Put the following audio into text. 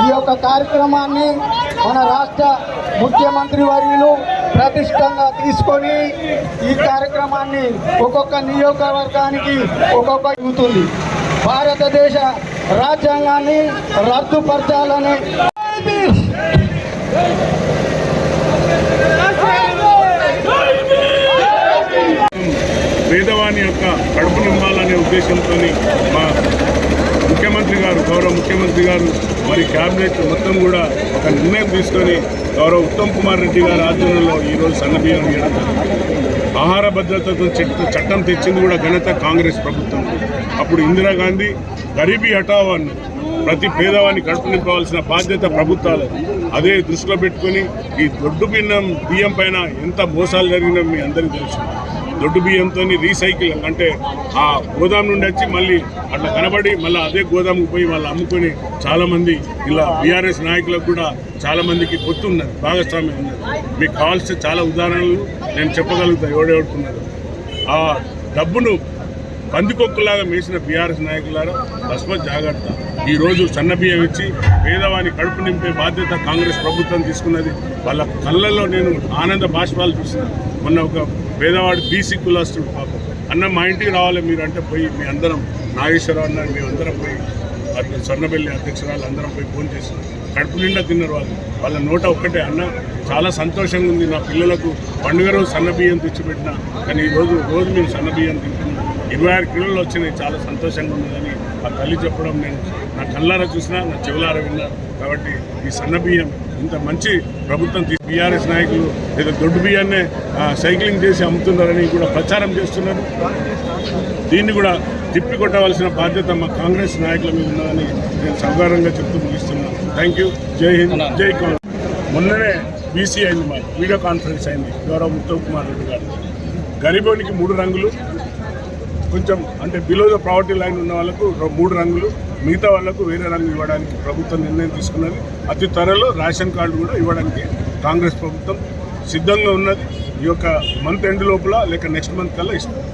ఈ యొక్క కార్యక్రమాన్ని మన రాష్ట్ర ముఖ్యమంత్రి వర్యులు ప్రతిష్టంగా తీసుకొని ఈ కార్యక్రమాన్ని ఒక్కొక్క నియోజకవర్గానికి ఒక్కొక్క అవుతుంది భారతదేశ రాజ్యాంగాన్ని రద్దుపరచాలని పేదవాని యొక్క కడుపు నింపాలనే ఉద్దేశంతో మా ముఖ్యమంత్రి గారు గౌరవ ముఖ్యమంత్రి గారు మరి క్యాబినెట్ మొత్తం కూడా ఒక నిర్ణయం తీసుకొని గౌరవ ఉత్తమ్ కుమార్ రెడ్డి గారి ఆధ్వర్యంలో ఈరోజు సన్నబియ్యం ఆహార భద్రతతో చట్టం తెచ్చింది కూడా ఘనత కాంగ్రెస్ ప్రభుత్వం. అప్పుడు ఇందిరాగాంధీ గరీబీ హటావో అన్నది ప్రతి పేదవాన్ని కడుపు నింపవలసిన బాధ్యత ప్రభుత్వాలు అదే దృష్టిలో పెట్టుకొని ఈ దొడ్డు బియ్యం బియ్యం పైన ఎంత మోసాలు జరిగినా మీ అందరికీ తెలుసు. దొడ్డు బియ్యంతో రీసైకిల్ అంటే ఆ గోదాం నుండి వచ్చి మళ్ళీ అట్లా కనబడి మళ్ళీ అదే గోదాముకు పోయి వాళ్ళు అమ్ముకొని చాలామంది ఇలా బీఆర్ఎస్ నాయకులకు కూడా చాలామందికి పొత్తు ఉన్నది భాగస్వామ్యం ఉన్నది. మీకు కావాల్సిన చాలా ఉదాహరణలు నేను చెప్పగలుగుతా ఎవడెవడుతున్నారు. ఆ డబ్బును పందికొక్కులాగా మేసిన బీఆర్ఎస్ నాయకులారా తస్మ జాగ్రత్త. ఈరోజు సన్నబియ్యం బియ్యం ఇచ్చి పేదవాని కడుపు నింపే బాధ్యత కాంగ్రెస్ ప్రభుత్వం తీసుకున్నది. వాళ్ళ కళ్ళల్లో నేను ఆనంద బాష్పాలు చూసిన. మొన్న ఒక పేదవాడు బీసీ కులాస్తుడు పాపం. అన్న మా ఇంటికి రావాలి మీరు అంటే పోయి మీ అందరం నాగేశ్వరరావు అన్నారు మేము అందరం పోయి అట్లా స్వర్ణబెల్లి అధ్యక్షురాలు అందరం పోయి ఫోన్ చేసి కడుపు నిండా తిన్నారు వాళ్ళు. వాళ్ళ నోట ఒక్కటే అన్న చాలా సంతోషంగా ఉంది. నా పిల్లలకు పండుగ రోజు సన్నబియ్యం తెచ్చిపెట్టిన. కానీ ఈరోజు రోజు మేము సన్నబియ్యం తింటున్నాం. ఇరవై ఆరు కిలోలు వచ్చినాయి. చాలా సంతోషంగా ఉన్నదని ఆ తల్లి చెప్పడం నేను నా కళ్ళారా చూసినా నా చెవులారా విన్నా. కాబట్టి ఈ సన్న బియ్యం ఇంత మంచి ప్రభుత్వం బీఆర్ఎస్ నాయకులు ఏదో దొడ్డు బియ్యాన్నే ఆ, సైక్లింగ్ చేసి అమ్ముతున్నారని కూడా ప్రచారం చేస్తున్నారు. దీన్ని కూడా తిప్పి కొట్టవలసిన బాధ్యత మా కాంగ్రెస్ నాయకుల మీద ఉన్నదని నేను సౌకారంగా చెప్తూ ముగిస్తున్నాను. థ్యాంక్ యూ జై హింద్ జై కాంగ్రెస్ మొన్ననే బీసీ అయింది మాకు వీడియో కాన్ఫరెన్స్ అయింది. గౌరవ్ ఉత్తమ్ కుమార్ రెడ్డి గారు. గరీబోనికి మూడు రంగులు కొంచెం అంటే బిలో ద ప్రావర్టీ లైన్ ఉన్న వాళ్ళకు మూడు రంగులు మిగతా వాళ్ళకు వేరే రంగు ఇవ్వడానికి ప్రభుత్వం నిర్ణయం తీసుకున్నది. అతి త్వరలో రేషన్ కార్డు కూడా ఇవ్వడానికి కాంగ్రెస్ ప్రభుత్వం సిద్ధంగా ఉన్నది. ఈ యొక్క మంత్ ఎండ్ లోపల లేక నెక్స్ట్ మంత్ కల్లా ఇస్తుంది.